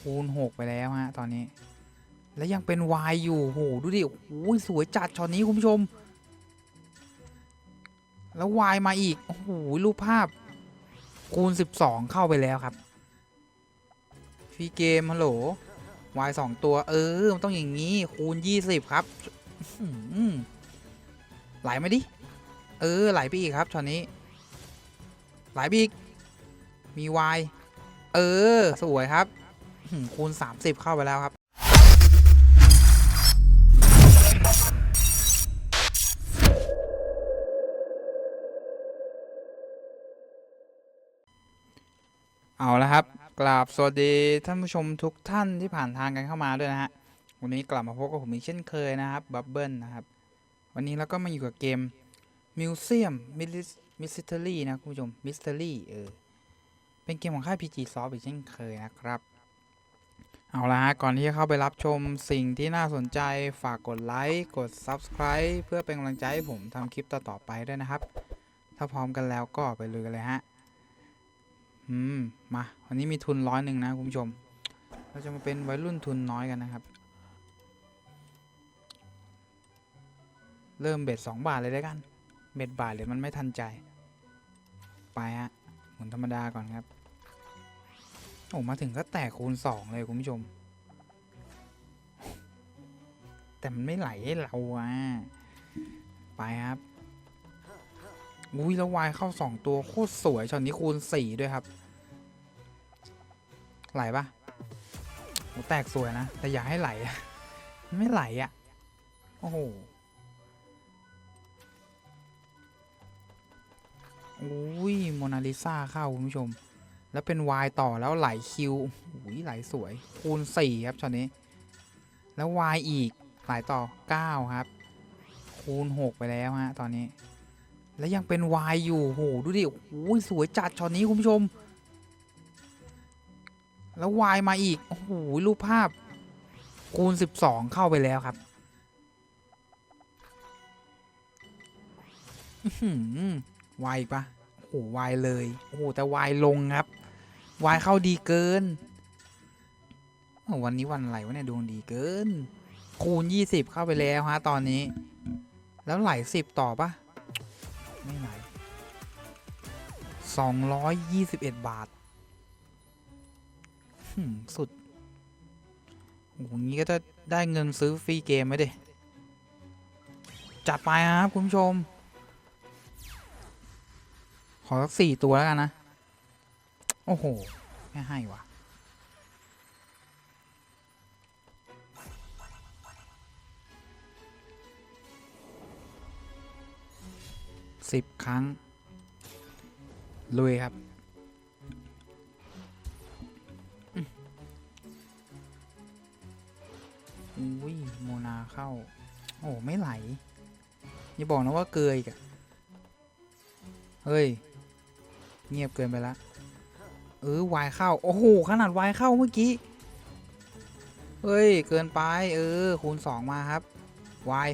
คูณหกไปแล้วฮะตอนนี้ แล้วยังเป็นวายอยู่โหดูดิโอ้ยสวยจัดช็อตนี้คุณผู้ชม แล้ววายมาอีกโอ้โหรูปภาพคูณ 12 เข้าไปแล้วครับฟรีเกมฮัลโหลวายสองตัว เออ มันต้องอย่างนี้ คูณ 20 ครับอื้อหือไหลมาดิ เออ ไหลไปอีกครับช็อตนี้ ไหลไปอีก มีวายเออ สวยครับ คูณ 30 เข้าไปแล้วครับ เอาละครับกราบสวัสดีท่านผู้ชมทุกท่านที่ผ่านทางกันเข้ามาด้วยนะฮะ วันนี้กลับมาพบกับผมอีกเช่นเคยนะครับบับเบิลนะครับ วันนี้เราก็มาอยู่กับเกม Museum Mystery นะคุณผู้ชม Mystery เออเป็นเกมของค่าย PG Soft อีกเช่นเคยนะครับ เอาละฮะ ก่อนที่จะเข้าไปรับชมสิ่งที่น่าสนใจฝากกดไลค์ กด Subscribe เพื่อเป็นกำลังใจให้ผมทำคลิปต่อๆไปด้วยนะครับ ถ้าพร้อมกันแล้วก็ไปลุยกันเลยฮะ อืม มา วันนี้มีทุนร้อยหนึ่งนะคุณผู้ชม เราจะมาเป็นวัยรุ่นทุนน้อยกันนะครับ เริ่มเบ็ดสองบาทเลยแล้วกัน เบ็ดบาทเลยมันไม่ทันใจ ไปฮะ หมุนธรรมดาก่อนครับ โอ้มาถึงก็แตกคูณสองเลยคุณผู้ชม แต่มันไม่ไหลให้เราอะ ไปครับ อุ้ยแล้ววายเข้าสองตัวโคตรสวยช็อตนี้คูณสี่ด้วยครับ ไหลปะโอ้แตกสวยนะ แต่อย่าให้ไหลอะไม่ไหลอะโอ้โหอุ้ยโมนาลิซาเข้าคุณผู้ชม แล้วเป็นวายต่อแล้วไหลคิวอุ้ยไหลสวย คูณสี่ครับช็อตนี้ แล้ววายอีกไหลต่อเก้าครับ คูณหกไปแล้วฮะตอนนี้ แล้วยังเป็นวายอยู่โหดูดิโอ้ยสวยจัดช็อตนี้คุณผู้ชม แล้ววายมาอีกโอ้โหรูปภาพ คูณ 12 เข้าไปแล้วครับวายอีกปะโอ้โหวายเลย โอ้โหแต่วายลงครับ วายเข้าดีเกิน วันนี้วันอะไรวะเนี่ยดวงดีเกิน คูณ 20 เข้าไปแล้วฮะตอนนี้ แล้วไหล10 ต่อปะไม่ไหลสองร้อยยี่สิบเอ็ดบาทหืมสุดโอ้โหงี้ก็จะได้เงินซื้อฟรีเกมไหมเด้จัดไปครับคุณผู้ชม ขอสักสี่ตัวแล้วกันนะ โอ้โห ไม่ให้วะสิบครั้ง ลุยครับ อุ้ยโมนาเข้า โอ้ ไม่ไหล อย่าบอกนะว่าเกยอีกอะเฮ้ย เงียบเกินไปละ เออวายเข้า โอ้โห ขนาดวายเข้าเมื่อกี้ เฮ้ย เกินไป เออ คูณสองมาครับวาย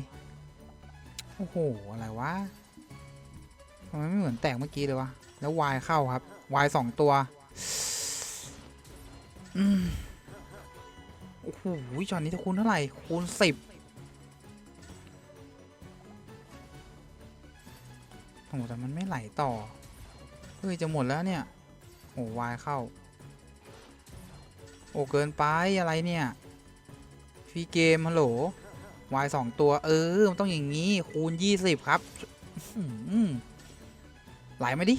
โอ้โห อะไรวะทำไมไม่เหมือนแตกเมื่อกี้เลยวะ แล้ววายเข้าครับวายสองตัวอืมโอ้โหจอนนี้จะคูณเท่าไหร่ คูณสิบโอ้แต่มันไม่ไหลต่อ เฮ้ย จะหมดแล้วเนี่ย โอ้วายเข้า โอ้เกินไปอะไรเนี่ยฟรีเกมฮัลโหลวายสองตัว เออ มันต้องอย่างนี้ คูณยี่สิบครับอื้อหือไหลมาดิ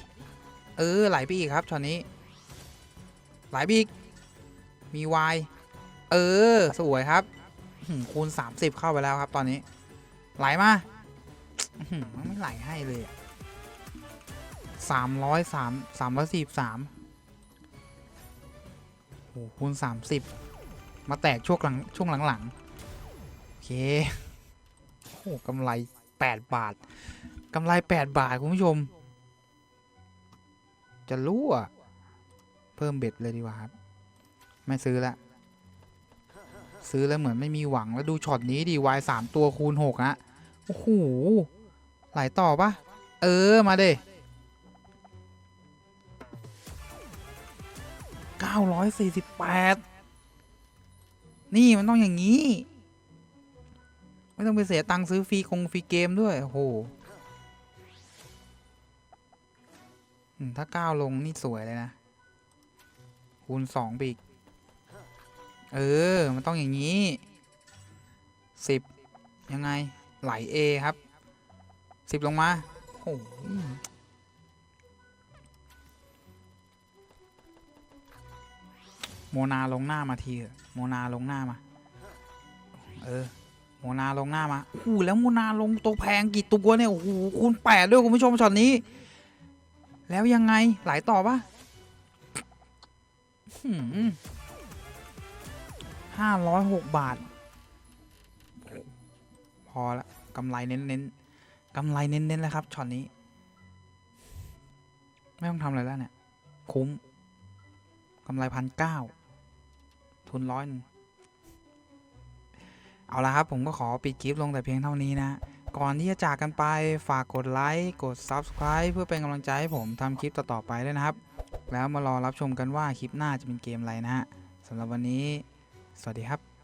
เออ ไหลไปอีกครับช็อตนี้ ไหลไปอีก มีวาย เออ สวยครับอื้อหือคูณ30เข้าไปแล้วครับ ตอนนี้ ไหลมาต้อหือมันไม่ไหลให้เลยสามร้อยสามสามร้อยสี่สาม โอ้คูณ30มาแตกช่วงหลังช่วงหลังๆโอเคโอ้กำไร8บาทกำไร8บาท คุณผู้ชม จะรู้อะ เพิ่มเบ็ดเลยดีกว่าครับ ไม่ซื้อละซื้อแล้วเหมือนไม่มีหวังแล้วดูช็อตนี้ดีวายสามตัวคูณหกอะโอ้โหไหลต่อปะเออมาเด้ เก้าร้อยสี่สิบแปดนี่มันต้องอย่างนี้ ไม่ต้องไปเสียตังค์ซื้อฟรีคงฟรีเกมด้วย โหถ้าก้าวลงนี่สวยเลยนะ คูณสองปีก เออ มันต้องอย่างนี้สิบยังไง ไหลเอครับสิบลงมา โอ้ โมนาลงหน้ามาทีเถอะโมนาลงหน้ามา เออ โมนาลงหน้ามาโอ้โหแล้วโมนาลงตัวแพงกี่ตัวเนี่ย โอ้โหคูณแปดด้วยคุณผู้ชมช็อตนี้ แล้วยังไงไหลต่อปะห้าร้อยหกบาท พอละกำไรเน้นๆกำไรเน้นๆแล้วครับช็อตนี้ ไม่ต้องทำอะไรแล้วเนี่ย คุ้มกำไรพันเก้า ทุนร้อยนึงเอาละครับ ผมก็ขอปิดคลิปลงแต่เพียงเท่านี้นะ ก่อนที่จะจากกันไปฝากกดไลค์ กด Subscribe เพื่อเป็นกำลังใจให้ผมทำคลิปต่อๆไปด้วยนะครับ แล้วมารอรับชมกันว่าคลิปหน้าจะเป็นเกมอะไรนะฮะสำหรับวันนี้ สวัสดีครับ